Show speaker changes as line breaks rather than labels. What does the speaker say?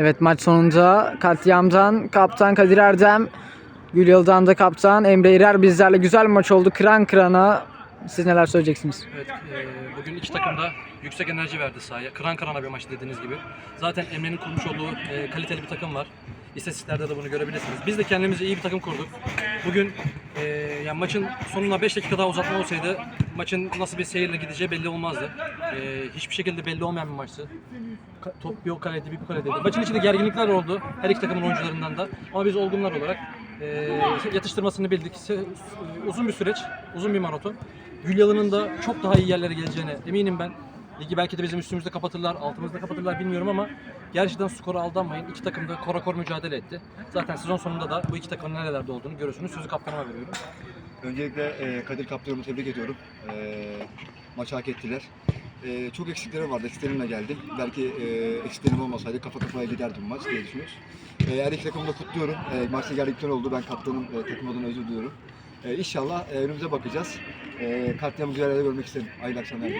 Evet maç sonunda katliamdan kaptan Kadir Erdem, Gül Yıldız'dan da kaptan Emre İrer bizlerle güzel bir maç oldu. Kıran kırana. Siz neler söyleyeceksiniz?
Evet, e, bugün iki takım da yüksek enerji verdi sahaya. Kıran kırana bir maç dediğiniz gibi. Zaten Emre'nin kurmuş olduğu e, kaliteli bir takım var. İstatistiklerde de bunu görebilirsiniz. Biz de kendimize iyi bir takım kurduk. Bugün e, yani maçın sonuna 5 dakika daha uzatma olsaydı maçın nasıl bir seyirle gideceği belli olmazdı. E, hiçbir şekilde belli olmayan bir maçtı. Ka- top bir o kaleydi, bir bu kaleydi. Maçın içinde gerginlikler oldu her iki takımın oyuncularından da. Ama biz olgunlar olarak e, yatıştırmasını bildik. Se- uzun bir süreç, uzun bir maraton. Gülyalı'nın da çok daha iyi yerlere geleceğine eminim ben. Ligi belki de bizim üstümüzde kapatırlar, altımızda kapatırlar bilmiyorum ama gerçekten skora aldanmayın. İki takım da korakor mücadele etti. Zaten sezon sonunda da bu iki takımın nerelerde olduğunu görürsünüz. Sözü kaptanıma veriyorum.
Öncelikle e, Kadir Kaptanımı tebrik ediyorum. E, hak ettiler. E, çok eksikleri vardı. Eksiklerimle geldi. Belki e, eksiklerim olmasaydı kafa kafaya giderdi bu maç diye düşünüyoruz. E, her iki takımı da kutluyorum. E, maçta gerçekten oldu. Ben kaptanım, e, takım adına özür diliyorum. E, inşallah e, önümüze bakacağız. E, katliamı güzel görmek isterim. Hayırlı akşamlar.